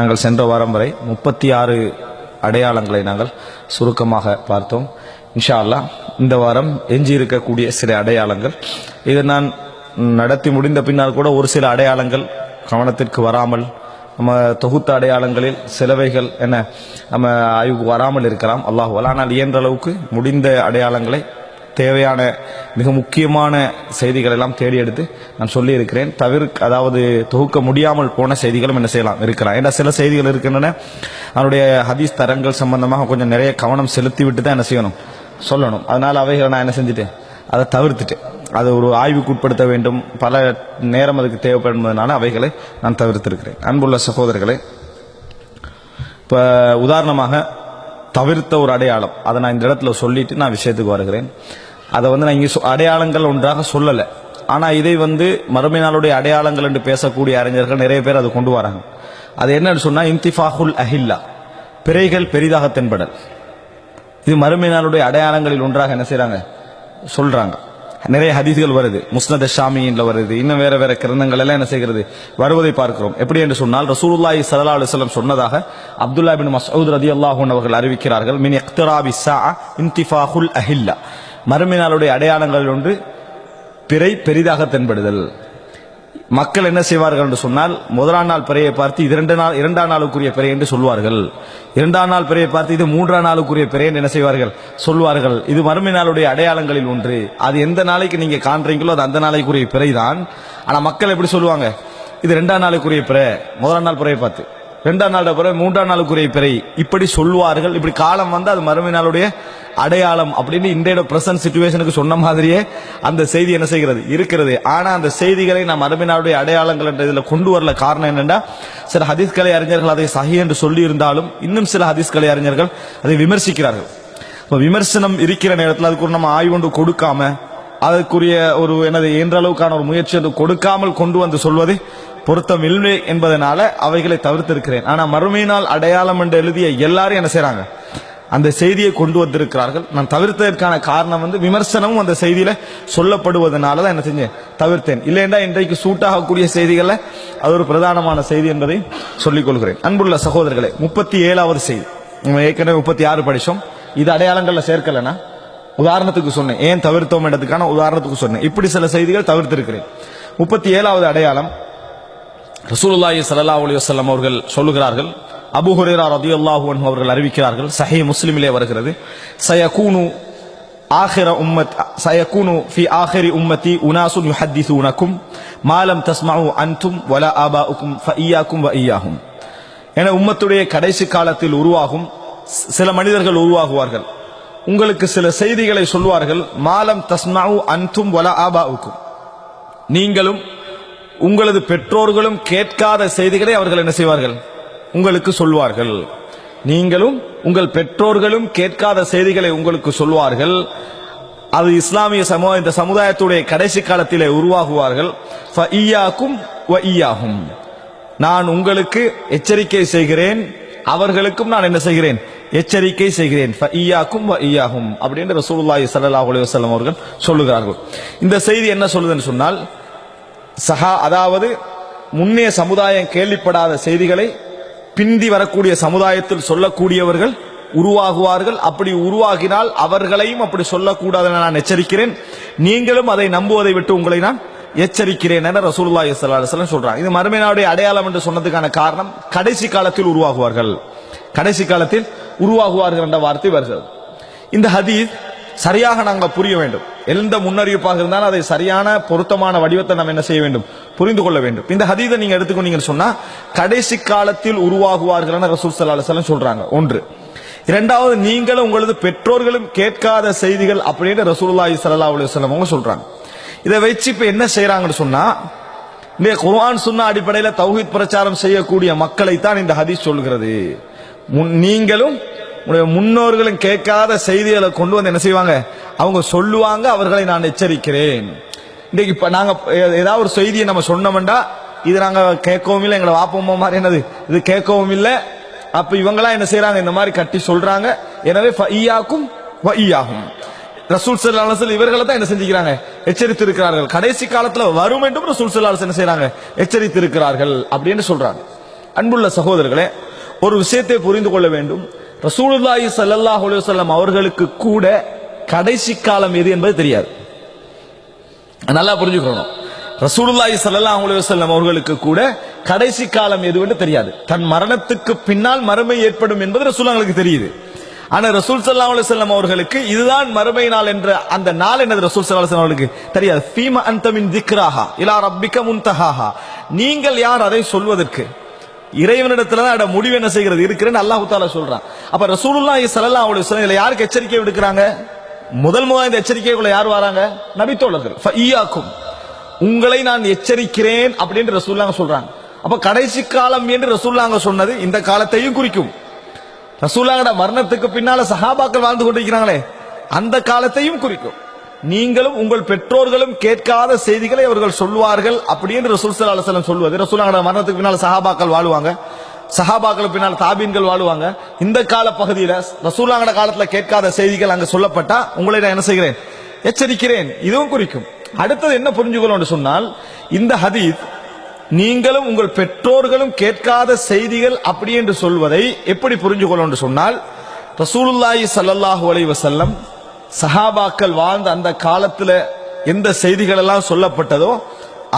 நாங்கள் சென்ற வாரம் வரை முப்பத்தி ஆறு அடையாளங்களை நாங்கள் சுருக்கமாக பார்த்தோம். இன்ஷா அல்லாஹ் இந்த வாரம் எஞ்சி இருக்கக்கூடிய சில அடையாளங்கள். இதை நான் நடத்தி முடிந்த பின்னால் கூட ஒரு சில அடையாளங்கள் கவனத்திற்கு வராமல் நம்ம தொகுத்த அடையாளங்களில் சிலவைகள் என்ன நம்ம ஆய்வுக்கு வராமல் இருக்கலாம். அல்லாஹ் ஆனால் இயன்ற அளவுக்கு முடிந்த அடையாளங்களை தேவையான மிக முக்கியமான செய்திகள் எல்லாம் தேடி எடுத்து நான் சொல்லி இருக்கிறேன் தவிர அதாவது தொகுக்க முடியாமல் போன செய்திகளும் என்ன செய்யலாம் இருக்கலாம். ஏன்னா சில செய்திகள் இருக்கின்றன அதனுடைய ஹதீஸ் தரங்கள் சம்பந்தமாக கொஞ்சம் நிறைய கவனம் செலுத்தி விட்டு தான் என்ன செய்யணும்? சொல்லணும். அதனால அவைகளை நான் என்ன செஞ்சுட்டேன்? அதை தவிர்த்துட்டேன். அது ஒரு ஆய்வுக்கு உட்படுத்த வேண்டும். பல நேரம் அதுக்கு தேவைப்படுவதனால அவைகளை நான் தவிர்த்திருக்கிறேன். அன்புள்ள சகோதரர்களே இப்போ உதாரணமாக தவிர்த்த ஒரு அடையாளம். அதை நான் இந்த இடத்துல சொல்லிட்டு நான் விஷயத்துக்கு வருகிறேன். அதை வந்து நான் இங்கே சொ- அடையாளங்கள் ஒன்றாக சொல்லலை. ஆனால் இதை வந்து மறுமை நாளுடைய அடையாளங்கள் என்று பேசக்கூடிய அறிஞர்கள் நிறைய பேர் அதை கொண்டு வராங்க. அது என்னன்னு சொன்னால் இம்திஃபாஹுல் அஹில்லா. பிறைகள் பெரிதாக தென்படல். இது மறுமை நாளுடைய அடையாளங்களில் ஒன்றாக என்ன செய்கிறாங்க சொல்கிறாங்க நிறைய ஹதீஸ்கள் வருது. முஸ்னத் ஷாமியின்ல வருது. இன்னும் வேற வேற கிரந்தங்கள் எல்லாம் என்ன செய்கிறது? வருவதை பார்க்கிறோம். எப்படி என்று சொன்னால் ரசூலுல்லாஹி ஸல்லல்லாஹு அலைஹி வஸல்லம் சொன்னதாக அப்துல்லா பின் மஸ்ஊத் ரலியல்லாஹு அன்ஹு அவர்கள் அறிவிக்கிறார்கள் மின் இக்திராபி ஸாஅ இன்திஃபாஹுல் அஹில்லா. மறுமை நாளுடைய அடையாளங்களில் ஒன்று பிறை பெரிதாக தென்படுதல். மக்கள் என்ன செய்வார்கள் என்று சொன்னால் முதலாம் நாள் பிறையை பார்த்து இது இரண்டு நாள் இரண்டாம் நாளுக்குரிய பிறை என்று சொல்வார்கள். இரண்டாம் நாள் பிறையை பார்த்து இது மூன்றாம் நாளுக்குரிய பிறை என்று என்ன செய்வார்கள்? சொல்வார்கள். இது மறுமை நாளுடைய அடையாளங்களில் ஒன்று. அது எந்த நாளைக்கு நீங்க காண்றீங்களோ அது அந்த நாளைக்குரிய பிறை தான் ஆனா மக்கள் எப்படி சொல்லுவாங்க? இது ரெண்டாம் நாளுக்குரிய பிறை. முதலாம் நாள் பிறையை பார்த்து. ரெண்டாம் நாள் பிறகு மூன்றாம் நாளுக்குரிய பிறை. இப்படி சொல்வார்கள் இப்படி காலம் வந்து அது மறுமை நாளுடைய அடையாளம் அப்படின்னு இன்றைய பிரசன்ட் சுச்சுவேஷனுக்கு சொன்ன மாதிரியே அந்த செய்தி என்ன செய்கிறது? இருக்கிறது. ஆனா அந்த செய்திகளை நாம் மறுமை நாளுடைய அடையாளங்கள் என்ற இதுல கொண்டு வரல. காரணம் என்னன்னா சில ஹதீஸ்கலை அறிஞர்கள் அதை சஹி என்று சொல்லி இருந்தாலும் இன்னும் சில ஹதீஸ்கலை அறிஞர்கள் அதை விமர்சிக்கிறார்கள். இப்போ விமர்சனம் இருக்கிற நேரத்தில் அதுக்கு நம்ம ஆய்வு ஒன்று கொடுக்காம அதற்குரிய ஒரு எனது என்ற அளவுக்கான ஒரு முயற்சி அது கொடுக்காமல் கொண்டு வந்து சொல்வது பொருத்தம் இல்லை என்பதனால அவைகளை தவிர்த்திருக்கிறேன். ஆனா மறுமையினால் அடையாளம் என்று எழுதிய எல்லாரும் என்ன செய்கிறாங்க அந்த செய்தியை கொண்டு வந்திருக்கிறார்கள். நான் தவிர்த்ததற்கான காரணம் வந்து விமர்சனமும் அந்த செய்தியில சொல்லப்படுவதனால தான் என்ன செஞ்சேன்? தவிர்த்தேன். இல்லைண்டா இன்றைக்கு சூட்டாகக்கூடிய செய்திகள்ல அது ஒரு பிரதானமான செய்தி என்பதை சொல்லிக் கொள்கிறேன். அன்புள்ள சகோதரர்களே முப்பத்தி ஏழாவது செய்தி. நம்ம ஏற்கனவே முப்பத்தி ஆறு படிச்சோம். இது அடையாளங்களில் சேர்க்கலனா உதாரணத்துக்கு சொன்னேன். ஏன் தவிர்த்தோம் என்றதுக்கான உதாரணத்துக்கு சொன்னேன். இப்படி சில செய்திகள் தவிர்த்திருக்கிறேன். முப்பத்தி ஏழாவது அடையாளம் ரசூலுல்லாஹி சல்லா அலி வசல்லம் அவர்கள் சொல்லுகிறார்கள் அபு ஹுரைரா ரலியல்லாஹு அன்ஹு அவர்கள் அறிவிக்கிறார்கள் சஹி முஸ்லிமிலே வருகிறது சயகூனு ஆஹிர உம்மத் சயகூனு ஃபி ஆஹிரி உம்மத்தி உனாசுன் யுஹத்திஸூனக்கும் மா லம் தஸ்மஉ அன்தும் உக்கும் ஈயாக்கும் வ ஈயாகும் என உம்மத்துடைய கடைசி காலத்தில் உருவாகும் சில மனிதர்கள் உருவாகுவார்கள். உங்களுக்கு சில செய்திகளை சொல்வார்கள் மாலம் தஸ்மாவு அன்தும் வல ஆபா உக்கும் நீங்களும் உங்களது பெற்றோர்களும் கேட்காத செய்திகளை அவர்கள் என்ன செய்வார்கள்? உங்களுக்கு சொல்வார்கள். நீங்களும் உங்கள் பெற்றோர்களும் கேட்காத செய்திகளை உங்களுக்கு சொல்வார்கள். அது இஸ்லாமிய சமூக இந்த சமுதாயத்துடைய கடைசி காலத்திலே உருவாகுவார்கள். நான் உங்களுக்கு எச்சரிக்கை செய்கிறேன். அவர்களுக்கும் நான் என்ன செய்கிறேன்? எச்சரிக்கை செய்கிறேன். அப்படின்னு ரசூலுல்லாஹி சல்லாஹ் அலுவலம் அவர்கள் சொல்லுகிறார்கள். இந்த செய்தி என்ன சொல்லுதுன்னு சொன்னால் சஹா அதாவது முன்னே சமுதாயம் கேள்விப்படாத செய்திகளை பிந்தி வரக்கூடிய சமுதாயத்தில் சொல்லக்கூடியவர்கள் உருவாகுவார்கள். அப்படி உருவாகினால் அவர்களையும் அப்படி சொல்லக்கூடாது என நான் எச்சரிக்கிறேன். நீங்களும் அதை நம்புவதை விட்டு உங்களை நான் எச்சரிக்கிறேன் என ரசூல்லா ஸல்லல்லாஹு அலைஹி சொல்றாங்க. இது மறுமையினுடைய அடையாளம் என்று சொன்னதுக்கான காரணம் கடைசி காலத்தில் உருவாகுவார்கள். கடைசி காலத்தில் உருவாகுவார்கள் என்ற வார்த்தை வருகிறது. இந்த ஹதீஸ் சரியாக நாங்கள் புரிய வேண்டும். எந்த முன்னறிவிப்பாக இருந்தாலும் அதை சரியான பொருத்தமான வடிவத்தை நம்ம என்ன செய்ய வேண்டும்? புரிந்து கொள்ள வேண்டும். இந்த ஹதீதை நீங்க எடுத்துக்கொண்டீங்கன்னு சொன்னா கடைசி காலத்தில் உருவாகுவார்கள் என ரசூல் ஸல்லல்லாஹு சொல்றாங்க. ஒன்று. இரண்டாவது நீங்களும் உங்களது பெற்றோர்களும் கேட்காத செய்திகள் அப்படின்னு ரசூல்லாஹி சல்லா அலுவலம் அவங்க சொல்றாங்க. இதை வச்சு இப்ப என்ன செய்யறாங்கன்னு சொன்னா இந்த குர்ஆன் சொன்ன அடிப்படையில் தௌஹீத் பிரச்சாரம் செய்யக்கூடிய மக்களை தான் இந்த ஹதீஸ் சொல்கிறது. முன்- நீங்களும் உங்களுடைய முன்னோர்களும் கேட்காத செய்திகளை கொண்டு வந்து என்ன செய்வாங்க? அவங்க சொல்லுவாங்க அவர்களை நான் எச்சரிக்கிறேன். இன்னைக்கு இப்ப நாங்க ஏதாவது ஒரு செய்தியை நம்ம சொன்னோம்டா இது நாங்க கேட்கவும் இல்லை எங்களை வாப்போமோ மாதிரி என்னது? இது கேட்கவும் இல்லை. அப்ப இவங்களாம் என்ன செய்கிறாங்க இந்த மாதிரி கட்டி சொல்றாங்க. எனவே ஃபையாக்கும் வஇய்யாகும் ரசூல் ஸல்லல்லாஹு இவர்களை தான் என்ன செஞ்சுக்கிறாங்க? எச்சரித்து இருக்கிறார்கள் கடைசி காலத்துல வரும் என்றும் ரசூல் ஸல்லல்லாஹு என்ன செய்யறாங்க எச்சரித்து இருக்கிறார்கள் அப்படின்னு சொல்றாங்க. அன்புள்ள சகோதரர்களே ஒரு விஷயத்தை புரிந்து கொள்ள வேண்டும். ரசூலுல்லாஹி ஸல்லல்லாஹு அலைஹி வஸல்லம் அவர்களுக்கு கூட கடைசி காலம் எது என்பது தெரியாது. நல்லா புரிஞ்சுக்கணும். ரசூலுல்லாஹி ஸல்லல்லாஹு அலைஹி வஸல்லம் அவர்களுக்கு கூட கடைசி காலம் எதுவென்று தெரியாது. தன் மரணத்துக்கு பின்னால் மறுமை ஏற்படும் என்பது ரசூலுல்லாஹ்களுக்கு தெரியுது. ஆனா ரசூல் சல்லா அலைஹி அவர்களுக்கு இதுதான் மறுமை நாள் என்ற அந்த நாள் என்னது ரசூல் சல்லா அலுவலம் அவர்களுக்கு தெரியாது. ஃபீம அந்தமின் திக்ராஹா இலா ரப்பிக்க முன்தஹாஹா. நீங்கள் யார் அதை சொல்வதற்கு? இறைவனிடத்துல தான் அட முடிவு என்ன செய்கிறது? இருக்கிறேன்னு அல்லாஹ் தாலா சொல்றான். அப்ப ரசூலுல்லா ஸல்லல்லாஹு அவளுடைய வஸல்லம் யாருக்கு எச்சரிக்கை விடுக்கிறாங்க? முதல் முதல் இந்த எச்சரிக்கைக்குள்ள யார் வராங்க? நபித்தோழர்கள். ஈயாக்கும். உங்களை நான் எச்சரிக்கிறேன் அப்படின்னு ரசூல்லாங்க சொல்றாங்க. அப்ப கடைசி காலம் என்று ரசூல்லாங்க சொன்னது இந்த காலத்தையும் குறிக்கும். ரசூல்லாங்கட மரணத்துக்கு பின்னால சஹாபாக்கள் வாழ்ந்து கொண்டிருக்கிறாங்களே அந்த காலத்தையும் குறிக்கும். நீங்களும் உங்கள் பெற்றோர்களும் கேட்காத செய்திகளை அவர்கள் சொல்வார்கள் அப்படின்னு ரசூல் ஸல்லல்லாஹு அலைஹி சொல்லுவது சொல்வது மரணத்துக்கு பின்னால் சஹாபாக்கள் வாழ்வாங்க. சஹாபாக்களுக்கு பின்னால் தாபீன்கள் வாழ்வாங்க. இந்த கால பகுதியில ரசூலாங்கட காலத்துல கேட்காத செய்திகள் அங்க சொல்லப்பட்டா உங்களை நான் என்ன செய்கிறேன்? எச்சரிக்கிறேன். இதுவும் குறிக்கும். அடுத்தது என்ன புரிஞ்சுக்கணும் சொன்னால் இந்த ஹதீத் நீங்களும் உங்கள் பெற்றோர்களும் கேட்காத செய்திகள் அப்படி என்று சொல்வதை எப்படி புரிஞ்சுக்கொள்ளும் என்று சொன்னால் ரசூலுல்லாஹி சல்லாஹூ அலைவசல்லம் சஹாபாக்கள் வாழ்ந்த அந்த காலத்துல எந்த செய்திகள் எல்லாம் சொல்லப்பட்டதோ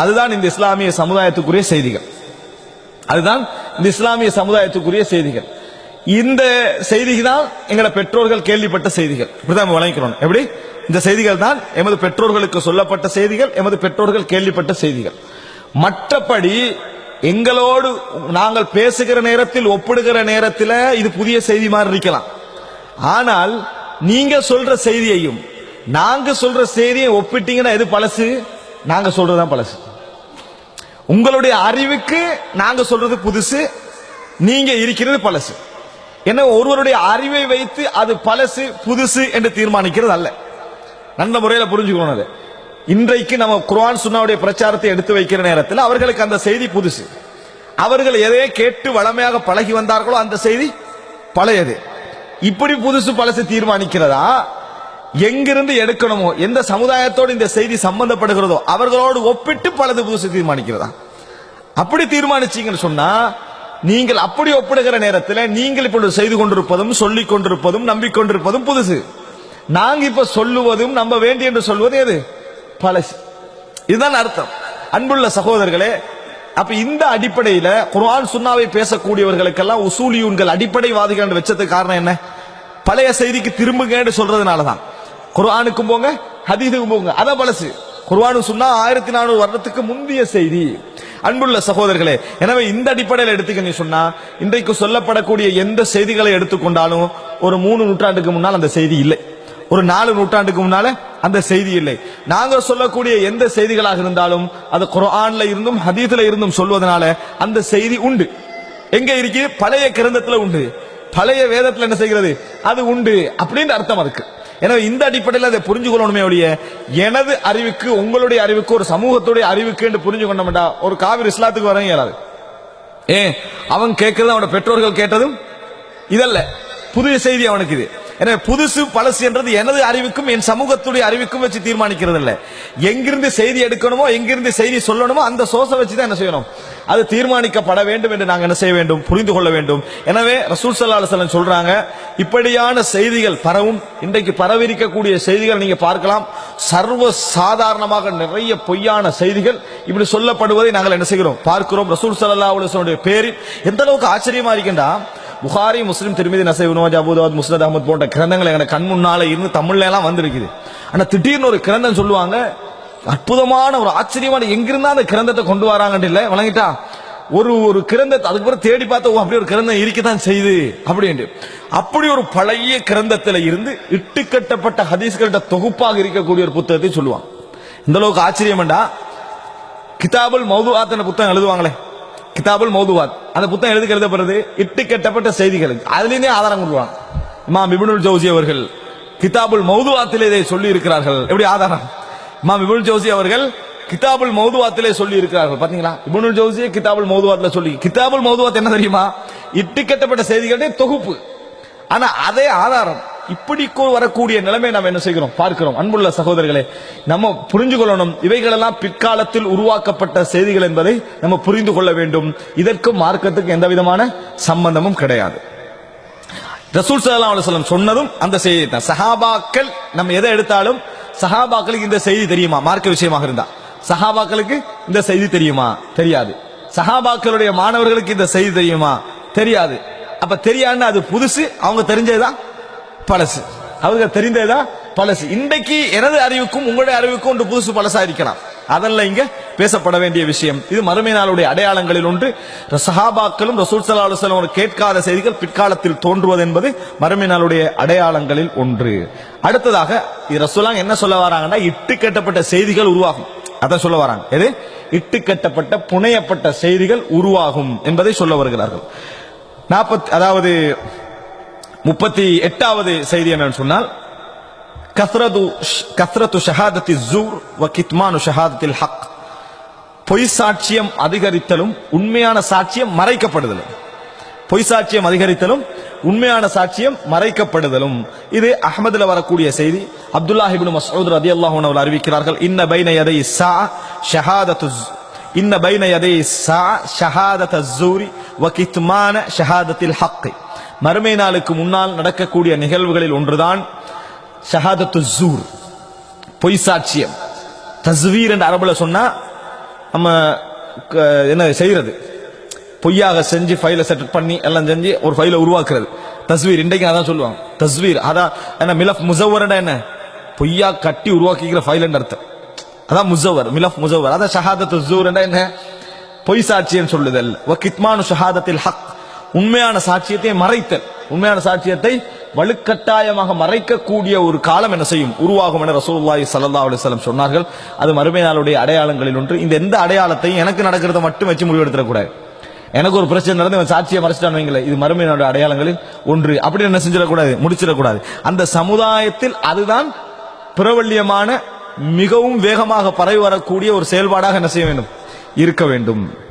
அதுதான் இந்த இஸ்லாமிய சமுதாயத்துக்குரிய செய்திகள். அதுதான் இந்த இஸ்லாமிய சமுதாயத்துக்குரிய செய்திகள். இந்த செய்திகள் தான் எங்களை பெற்றோர்கள் கேள்விப்பட்ட செய்திகள். இப்படிதான் நம்ம வழங்கிக்கிறோம் எப்படி? இந்த செய்திகள் தான் எமது பெற்றோர்களுக்கு சொல்லப்பட்ட செய்திகள் எமது பெற்றோர்கள் கேள்விப்பட்ட செய்திகள். மற்றபடி எங்களோடு நாங்கள் பேசுகிற நேரத்தில் ஒப்பிடுகிற நேரத்தில் இது புதிய செய்தி மாதிரி இருக்கலாம். ஆனால் நீங்க சொல்ற செய்தியையும் நாங்க சொல்ற செய்தியை ஒப்பிட்டீங்கன்னா எது பழசு? நாங்க சொல்றதுதான் பழசு. உங்களுடைய அறிவுக்கு நாங்க சொல்றது புதுசு நீங்க இருக்கிறது பழசு. என்ன ஒருவருடைய அறிவை வைத்து அது பழசு புதுசு என்று தீர்மானிக்கிறது அல்ல. நல்ல முறையில் புரிஞ்சுக்கணும் அது. இன்றைக்கு நம்ம குர்ஆன் சுன்னாவுடைய பிரச்சாரத்தை எடுத்து வைக்கிற நேரத்தில் அவர்களுக்கு அந்த செய்தி புதுசு. அவர்கள் எதையே கேட்டு வளமையாக பழகி வந்தார்களோ அந்த செய்தி பழையது. இப்படி புதுசு பழசு தீர்மானிக்கிறதா? எங்கிருந்து எடுக்கணுமோ எந்த சமுதாயத்தோடு இந்த செய்தி சம்பந்தப்படுகிறதோ அவர்களோடு ஒப்பிட்டு பலது புதுசு தீர்மானிக்கிறதா? அப்படி தீர்மானிச்சீங்கன்னு சொன்னா நீங்கள் அப்படி ஒப்பிடுகிற நேரத்தில் நீங்கள் இப்பொழுது செய்து கொண்டிருப்பதும் சொல்லிக் கொண்டிருப்பதும் நம்பிக்கொண்டிருப்பதும் புதுசு. நாங்க இப்ப சொல்லுவதும் நம்ப வேண்டி என்று சொல்வது எது? பழசு. இதுதான் அர்த்தம். அன்புள்ள சகோதரர்களே அப்ப இந்த அடிப்படையில குர்ஆன் சுன்னாவை பேசக்கூடியவர்களுக்கெல்லாம் உசூலியூன்கள் அடிப்படைவாதிகள் வச்சதுக்கு காரணம் என்ன? பழைய செய்திக்கு திரும்புங்கன்னு சொல்றதுனாலதான். குர்ஆனுக்கும் போங்க ஹதீஸுக்கும் போங்க. அதான் பழசு. குர்ஆனு சொன்னா ஆயிரத்தி நானூறு வருடத்துக்கு முந்தைய செய்தி. அன்புள்ள சகோதரர்களே எனவே இந்த அடிப்படையில் எடுத்துக்க சொன்னா இன்றைக்கு சொல்லப்படக்கூடிய எந்த செய்திகளை எடுத்துக்கொண்டாலும் ஒரு மூணு நூற்றாண்டுக்கு முன்னால் அந்த செய்தி இல்லை. ஒரு நாலு நூற்றாண்டுக்கு முன்னால அந்த செய்தி இல்லை. நாங்க சொல்லக்கூடிய எந்த செய்திகளாக இருந்தாலும் அது குரான்ல இருந்தும் ஹதீஸ்ல இருந்தும் சொல்வதனால அந்த செய்தி உண்டு. எங்க இருக்கு? பழைய கிரந்தத்துல உண்டு. பழைய வேதத்துல என்ன செய்கிறது? அது உண்டு அப்படின்னு அர்த்தம் இருக்கு எனவே இந்த அடிப்படையில் அதை புரிஞ்சு கொள்ளணுமே ஒழிய எனது அறிவுக்கு உங்களுடைய அறிவுக்கு ஒரு சமூகத்துடைய அறிவுக்கு என்று புரிஞ்சு கொண்டோம்டா ஒரு காவிரி இஸ்லாத்துக்கு வர இயலாது. ஏன்? அவன் கேட்கறது அவனோட பெற்றோர்கள் கேட்டதும் இதல்ல. புதிய செய்தி அவனுக்கு இது. எனவே புதுசு பழசு என்றது எனது அறிவுக்கும் என் சமூகத்துடைய அறிவுக்கும் வச்சு தீர்மானிக்கிறது இல்லை எங்கிருந்து செய்தி எடுக்கணுமோ எங்கிருந்து செய்தி சொல்லணுமோ அந்த சோசை வச்சு தான் என்ன செய்யணும்? அது தீர்மானிக்கப்பட வேண்டும் என்று நாங்கள் என்ன செய்ய வேண்டும்? புரிந்து கொள்ள வேண்டும். எனவே ரசூல் சல்லா சொல்றாங்க இப்படியான செய்திகள் பரவும் இன்றைக்கு பரவிருக்கக்கூடிய செய்திகள் நீங்க பார்க்கலாம். சர்வ சாதாரணமாக நிறைய பொய்யான செய்திகள் இப்படி சொல்லப்படுவதை நாங்கள் என்ன செய்கிறோம்? பார்க்கிறோம். ரசூல் சல்லா அலுவலனுடைய பேரில் எந்த அளவுக்கு ஆச்சரியமா இருக்கின்றா புகாரி முஸ்லீம் திருமதி நசை நோஜ் அபுதாத் முஸ்னத் அஹமத் போன்ற கிரந்தங்கள் எங்க கண் முன்னால இருந்து தமிழ்ல எல்லாம் வந்திருக்குது. ஆனா திடீர்னு ஒரு கிரந்தம் சொல்லுவாங்க. அற்புதமான ஒரு ஆச்சரியமான எங்கிருந்தா அந்த கிரந்தத்தை கொண்டு வராங்கன்னு இல்ல? வழங்கிட்டா ஒரு ஒரு கிரந்தத்தை அதுக்கப்புறம் தேடி பார்த்தா ஓ, அப்படி ஒரு கிரந்தம் இருக்கத்தான் செய்யுது அப்படின்ட்டு. அப்படி ஒரு பழைய கிரந்தத்தில் இருந்து இட்டுக்கட்டப்பட்ட ஹதீஸ்கள்ட்ட தொகுப்பாக இருக்கக்கூடிய ஒரு புத்தகத்தை சொல்லுவாங்க. இந்த அளவுக்கு ஆச்சரியம்டா. கிதாபுல் மௌதுவாத் ஆத்தன புத்தகம் எழுதுவாங்களே. கிதாபுல் மௌதுவாத். அந்த புத்தகம் எழுதுக்கு எழுதப்படுறது இட்டு கட்டப்பட்ட செய்திகளுக்கு. அதுலேருந்தே ஆதாரம் கொடுவாங்க இமாம் இப்னுல் ஜோசி அவர்கள் கிதாபுல் மௌதுவாத்திலே இதை சொல்லி இருக்கிறார்கள் எப்படி ஆதாரம்? இமாம் இப்னுல் ஜோசி அவர்கள் கிதாபுல் மௌதுவாத்திலே சொல்லி இருக்கிறார்கள் பாத்தீங்களா இப்னுல் ஜோசி கிதாபுல் மௌதுவாத்ல சொல்லி. கிதாபுல் மௌதுவாத் என்ன தெரியுமா? இட்டு கட்டப்பட்ட செய்திகளுடைய தொகுப்பு. ஆனா அதே ஆதாரம். இப்படி வரக்கூடிய நிலைமை நாம் என்ன செய்கிறோம்? பார்க்கிறோம். அன்புள்ள சகோதரர்களே நம்ம புரிஞ்சு கொள்ளணும் இவைகளெல்லாம் பிற்காலத்தில் உருவாக்கப்பட்ட செய்திகள் என்பதை நம்ம புரிந்து கொள்ள வேண்டும். இதற்கும் மார்க்கத்துக்கு எந்த விதமான சம்பந்தமும் கிடையாது. ரசூல் சல்லா அலுவலம் சொன்னதும் அந்த செய்தி தான். சஹாபாக்கள் நம்ம எதை எடுத்தாலும் சஹாபாக்களுக்கு இந்த செய்தி தெரியுமா? மார்க்க விஷயமாக இருந்தா. சஹாபாக்களுக்கு இந்த செய்தி தெரியுமா? தெரியாது. சஹாபாக்களுடைய மாணவர்களுக்கு இந்த செய்தி தெரியுமா? தெரியாது. அப்ப தெரியாதுன்னு அது புதுசு அவங்க தெரிஞ்சதுதான். பழசு. அவங்க தெரிந்ததா பழசு. இன்றைக்கு எனது அறிவுக்கும் உங்களுடைய அறிவுக்கும் ஒன்று புதுசு பழசா இருக்கலாம். அதெல்லாம் இங்க பேசப்பட வேண்டிய விஷயம். இது மறுமை நாளுடைய அடையாளங்களில் ஒன்று. சஹாபாக்களும் ரசூல் ஸல்லல்லாஹு கேட்காத செய்திகள் பிற்காலத்தில் தோன்றுவது என்பது மறுமை நாளுடைய அடையாளங்களில் ஒன்று. அடுத்ததாக இது ரசூலாங்க என்ன சொல்ல வராங்கன்னா இட்டு கட்டப்பட்ட செய்திகள் உருவாகும். அதான் சொல்ல வராங்க. எது? இட்டு கட்டப்பட்ட புனையப்பட்ட செய்திகள் உருவாகும் என்பதை சொல்ல வருகிறார்கள். நாற்பத்தி அதாவது முப்பத்தி எட்டாவது செய்தி என்னன்னு சொன்னால் கத்ரது கத்ரத்து ஷஹாதத்தி ஜூர் வ கித்மானு ஷஹாதத்தில் ஹக். பொய் சாட்சியம் அதிகரித்தலும் உண்மையான சாட்சியம் மறைக்கப்படுதலும். பொய் சாட்சியம் அதிகரித்தலும் உண்மையான சாட்சியம் மறைக்கப்படுதலும். இது அஹமதுல வரக்கூடிய செய்தி. அப்துல்லா ஹிபின் மசூத் ரதி ரலியல்லாஹு அன்ஹு அறிவிக்கிறார்கள் இன்ன பைன எதை சா ஷஹாதத்து இன்ன பைன எதை சா ஷஹாதத் ஜூரி வ கித்மான ஷஹாதத்தில் ஹக்கை. மறுமை நாளுக்கு முன்னால் நடக்கக்கூடிய நிகழ்வுகளில் ஒன்றுதான் ஷஹாதத்து ஜூர் பொய் சாட்சியம். தஸ்வீர் என்ற அரபுல சொன்னா நம்ம க- என்ன செய்யறது பொய்யாக செஞ்சு ஃபைலை செட் பண்ணி எல்லாம் செஞ்சு ஒரு ஃபைலை உருவாக்குறது. தஸ்வீர் இன்றைக்கு அதான் சொல்லுவாங்க. தஸ்வீர் அதான் என்ன மிலஃப் முசவரடா என்ன? பொய்யா கட்டி உருவாக்கிக்கிற ஃபைல் அர்த்தம். அதான் முசவர் மிலஃப் முசவர் அதான் ஷஹாதத்து ஜூர் என்ன? பொய் சாட்சியம் சொல்லுதல். வ கித்மானு ஷஹாதத்தில் ஹக். உண்மையான சாட்சியத்தை மறைத்தல். உண்மையான சாட்சியத்தை வலுக்கட்டாயமாக மறைக்கக்கூடிய ஒரு காலம் என்ன செய்யும்? உருவாகும் என ரசூல்லாய் சல்லா அலைஹி சொன்னார்கள். அது மறுமை நாளுடைய அடையாளங்களில் ஒன்று. இந்த எந்த அடையாளத்தையும் எனக்கு நடக்கிறத மட்டும் வச்சு முடிவெடுத்துடக்கூடாது. எனக்கு ஒரு பிரச்சனை நடந்து இவன் சாட்சியை மறைச்சிட்டான் வைங்களேன். இது மறுமை அடையாளங்களில் ஒன்று. அப்படி என்ன செஞ்சிடக்கூடாது? முடிச்சிடக்கூடாது. அந்த சமுதாயத்தில் அதுதான் பிரபல்யமான மிகவும் வேகமாக பரவி வரக்கூடிய ஒரு செயல்பாடாக என்ன செய்ய வேண்டும்? இருக்க வேண்டும்.